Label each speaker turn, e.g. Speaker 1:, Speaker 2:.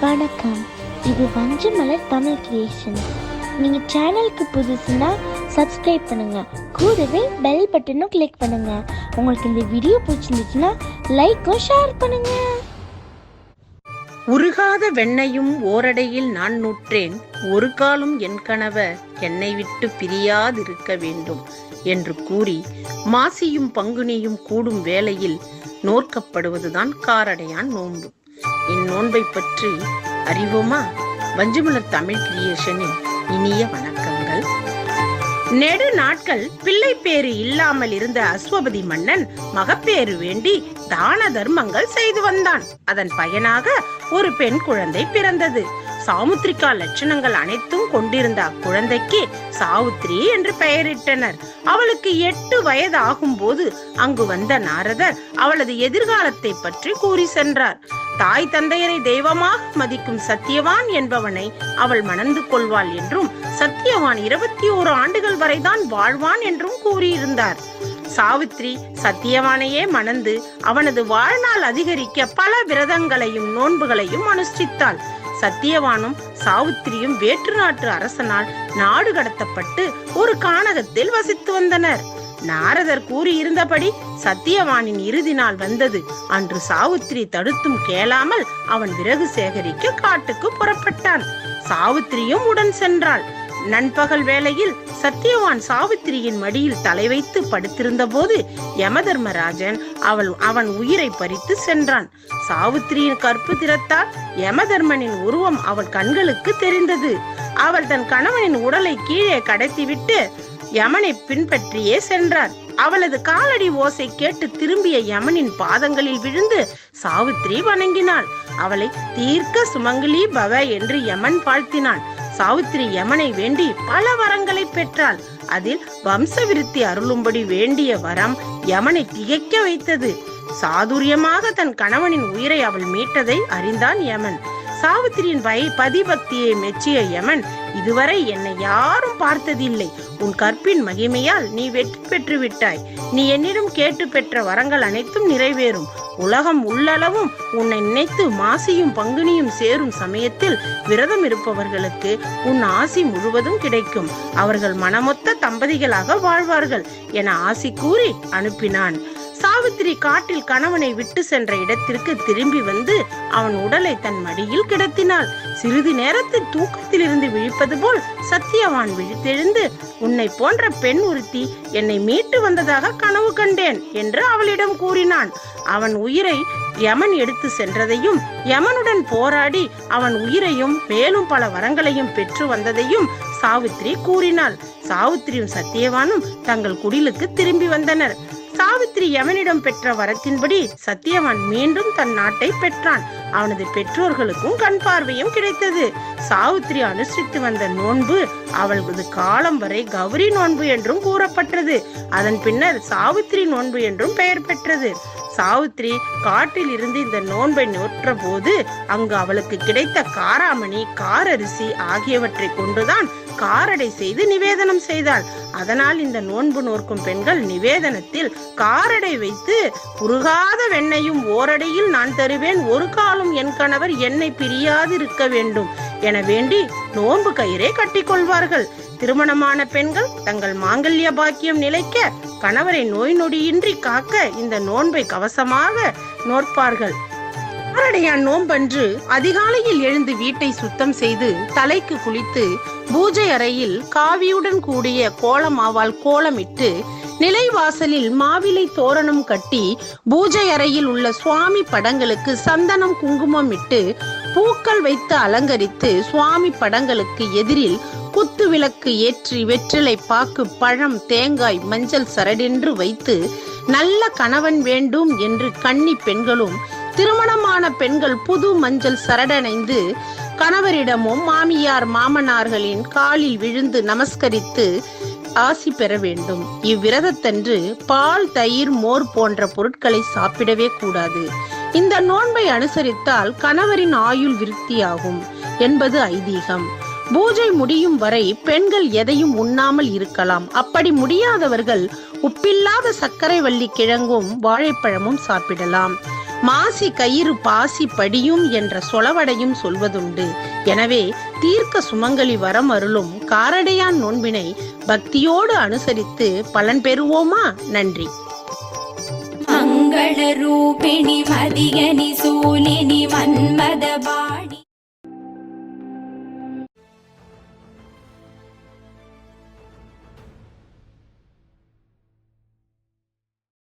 Speaker 1: வணக்கம். இது வஞ்சமலர் தமிழ் கிரியேஷன் நீங்கள் சேனலுக்கு புதுசுன்னா சப்ஸ்கிரைப் பண்ணுங்க. கூடவே பெல் பட்டனும் கிளிக் பண்ணுங்க. உங்களுக்கு இந்த வீடியோ பிடிச்சிருந்துச்சுன்னா லைக்கும் ஷேர் பண்ணுங்க.
Speaker 2: உருகாத வெண்ணையும் ஓரடையில் நான் நூற்றேன். ஒரு காலும் என் கணவர் என்னை விட்டு பிரியாதிருக்க வேண்டும் என்று கூறி மாசியும் பங்குனியும் கூடும் வேளையில் நோற்கப்படுவதுதான் காரடையான் நோன்பு. இந்நோன்பை பற்றி அறிவோமா? வஞ்சிமலர் தமிழ் கிரியேஷனின் இனிய வணக்கங்கள். நெடு நாட்கள் பிள்ளை பேரு இல்லாமல் இருந்த அஸ்வபதி மன்னன் மகப்பேறு வேண்டி தான தர்மங்கள் செய்து வந்தான். அதன் பயனாக ஒரு பெண் குழந்தை பிறந்தது. சாமுத்திரிகா லட்சணங்கள் அனைத்தும் கொண்டிருந்த அக்குழந்தைக்கு சாவுத்திரி என்று பெயரிட்டனர். அவளுக்கு எட்டு வயது ஆகும்போது அங்கு வந்த நாரதர் அவளது எதிர்காலத்தை பற்றி கூறி சென்றார். தாய் தந்தையரை தெய்வமாக மதிக்கும் சத்தியவான் என்பவனை அவள் மணந்து கொள்வாள் என்றும் சத்தியவான் இருபத்தி ஓரு ஆண்டுகள் வரைதான் வாழ்வான் என்றும் கூறியிருந்தார். சாவித்ரி சத்தியவானையே மணந்து அவனது வாழ்நாள் அதிகரிக்க பல விரதங்களையும் நோன்புகளையும் அனுஷ்டித்தாள். சத்தியவானும் சாவித்திரியும் வேற்று நாட்டு அரசனால் நாடு கடத்தப்பட்டு ஒரு கானகத்தில் வசித்து வந்தனர். நாரதர் கூறியிருந்தபடி சத்தியவானின் இறுதி நாள் வந்தது. அன்று சாவித்திரி தடுத்தும் கேளாமல் அவன் விறகு சேகரிக்க காட்டுக்கு புறப்பட்டான். சாவித்திரியும் உடன் சென்றாள். நண்பகல் வேளையில் சத்தியவான் சாவித்திரியின் மடியில் தலை வைத்து படுத்திருந்த போது யமதர்மராஜன் அவள் அவன் உயிரை பறித்து சென்றான். சாவித்திரியின் கற்பு திறத்தால் யமதர்மனின் உருவம் அவள் கண்களுக்கு தெரிந்தது. அவள் தன் கணவனின் உடலை கீழே கடத்திவிட்டு யமனை பின்பற்றியே சென்றார். அவளது காலடி ஓசை கேட்டு திரும்பிய யமனின் பாதங்களில் விழுந்து சாவித்திரி வணங்கினாள். அவளை தீர்க்க சுமங்கலி பவ என்று யமன் வாழ்த்தினான். சாவித்திரி யமனை வேண்டி பல வரங்களை பெற்றாள். அதில் வம்சவிருத்தி அருளும்படி வேண்டிய வரம் யமனை திகைக்க வைத்தது. சாதுரியமாக தன் கணவனின் உயிரை அவள் மீட்டதை அறிந்தான் யமன். சாவித்திரியின் வை பதிபக்தியை மெச்சிய யமன் இதுவரை என்னை யாரும் பார்த்ததில்லை. உன் கற்பின் மகிமையால் நீ வெற்றி பெற்று விட்டாய். நீ என்னிடம் கேட்டு பெற்ற வரங்கள் அனைத்தும் நிறைவேறும். உலகம் உள்ளளவும் உன்னை நினைத்து மாசியும் பங்குனியும் சேரும் சமயத்தில் விரதம் இருப்பவர்களுக்கு உன் ஆசி முழுவதும் கிடைக்கும். அவர்கள் மனமொத்த தம்பதிகளாக வாழ்வார்கள் என ஆசி கூறி அனுப்பினான். சாவித்திரி காட்டில் கணவனை விட்டு சென்ற இடத்திற்கு திரும்பி வந்து அவன் உடலை தன் மடியில் கிடத்தினாள். சிறிது நேரத்தில் தூக்கத்திலிருந்து விழிப்பது போல் சத்தியவான் விழித்தெழுந்து உன்னை போன்ற பெண் ஒருத்தி என்னை மீட்டு வந்ததாக கனவு கண்டேன் என்று அவளிடம் கூறினான். அவன் உயிரை யமன் எடுத்து சென்றதையும் யமனுடன் போராடி அவன் உயிரையும் மேலும் பல வரங்களையும் பெற்று வந்ததையும் சாவித்திரி கூறினாள். சாவித்திரியும் சத்தியவானும் தங்கள் குடிலுக்கு திரும்பி வந்தனர். சாவித்திரி யமனிடம் பெற்ற வரத்தின்படி சத்தியவான் மீண்டும் தன் நாட்டை பெற்றான். அவனது பெற்றோர்களுக்கும் கண் பார்வையும் கிடைத்தது. சாவித்திரி அனுஷ்டித்து வந்த நோன்பு அவளது காலம் வரை கௌரி நோன்பு என்றும் கூறப்பட்டது. அதன் பின்னர் சாவித்திரி நோன்பு என்றும் பெயர் பெற்றது. சாவித்திரி காட்டில் இருந்து இந்த நோன்பை நோற்ற போது அங்கு அவளுக்கு கிடைத்த காராமணி காரரிசி ஆகியவற்றை கொண்டுதான் காரடை செய்து நிவேதனம் செய்தாள். அதனால் இந்த நோன்பு நோர்க்கும் பெண்கள் நிவேதனத்தில் காரடை வைத்து உருகாத வெண்ணையும் ஓரடையில் நான் தருவேன். ஒரு காலம் என் கணவர் என்னை பிரியாதிருக்க வேண்டும். என வேண்டி நோன்பு கயிறை கட்டிக்கொள்வார்கள் திருமணமான பெண்கள் தங்கள் மாங்கல்ய பாக்கியம் நிலைக்க கணவரை நோய் நொடியின்றி காக்க இந்த நோன்பை கவசமாக நோற்பார்கள். ஆரடையான் நோன்பன்று அதிகாலையில் எழுந்து வீட்டை சுத்தம் செய்து தலைக்கு குளித்து பூஜை அறையில் காவியுடன் கூடிய கோலமாவால் கோலமிட்டு நிலைவாசலில் மாவிலை தோரணம் கட்டி பூஜை அறையில் உள்ள சுவாமி படங்களுக்கு சந்தனம் குங்குமம் இட்டு பூக்கள் வைத்து அலங்கரித்து சுவாமி படங்களுக்கு எதிரில் குத்து விளக்கு ஏற்றி வெற்றிலை பாக்கு பழம் தேங்காய் மஞ்சள் சரடென்று வைத்து நல்ல கணவன் வேண்டும் என்று கன்னி பெண்களும் திருமணமான பெண்கள் புது மஞ்சள் சரடணைந்து கணவரிடமும் மாமியார் மாமனார்களின் காலில் விழுந்து நமஸ்கரித்து ஆசி பெற வேண்டும். இவ்விரதத்தன்று பால் தயிர் மோர் போன்ற பொருட்களை சாப்பிடவே கூடாது. இந்த நோன்பை அனுசரித்தால் கணவரின் ஆயுள் விருத்தியாகும் என்பது ஐதீகம். பூஜை முடியும் வரை பெண்கள் எதையும் உண்ணாமல் இருக்கலாம். அப்படி முடியாதவர்கள் உப்பில்லாத சர்க்கரை வள்ளி கிழங்கும் வாழைப்பழமும் சாப்பிடலாம். மாசி கயிறு பாசி படியும் என்ற சொலவடையும் சொல்வதுண்டு. எனவே தீர்க்க சுமங்கலி வரம் அருளும் காரடையான் நோன்பினை பக்தியோடு அனுசரித்து பலன் பெறுவோமா? நன்றி.
Speaker 3: மங்கள ரூபிணி மதியனி சூலினி மன்மத